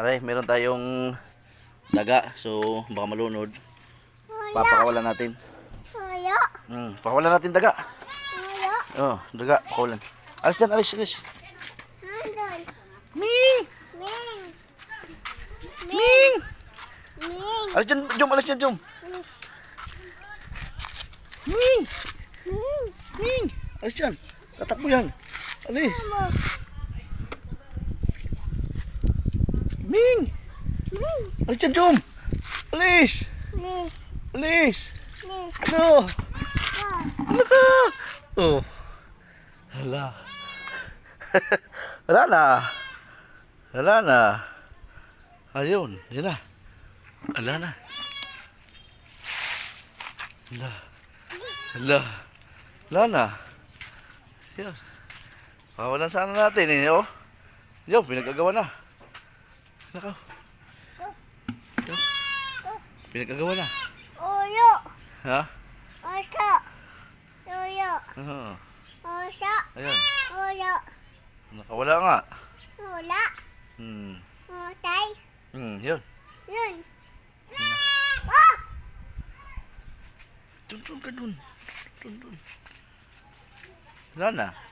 Aray, meron tayong daga. So, baka malunod. Wala. Papakawalan natin. Wala. Hmm, pakawalan natin daga. Wala. Oh, daga, pakawalan. Alis dyan, alis, alis. Nandun. Ming! Ming. Ming! Ming. Alis dyan, Jom, alis dyan, Jom. Miss. Ming! Ming. Ming! Alis dyan. Tatakbo yan. Ali. Mo. Ming! Ming. Alis dyan, Jom. Alis! Miss. Alis! Miss. Ano? Ano ka? Oh. Hala. Wala na. Wala na. Ayun, yun na. Wala na. Hala. Hala. Wala na. Yan. Pawalan sana natin eh, oh. Yun, pinagagawa na. Nakaw. Yun. Pinagagawa na. Uyo. Ha? Oso. Uyo. Oo. Oso. Ayan. Uyo. Nakawala nga. Wala. Hmm. Utay. Hmm, yun. Yun. Ah! Dun, dun ka dun. Dun, dun. Wala na.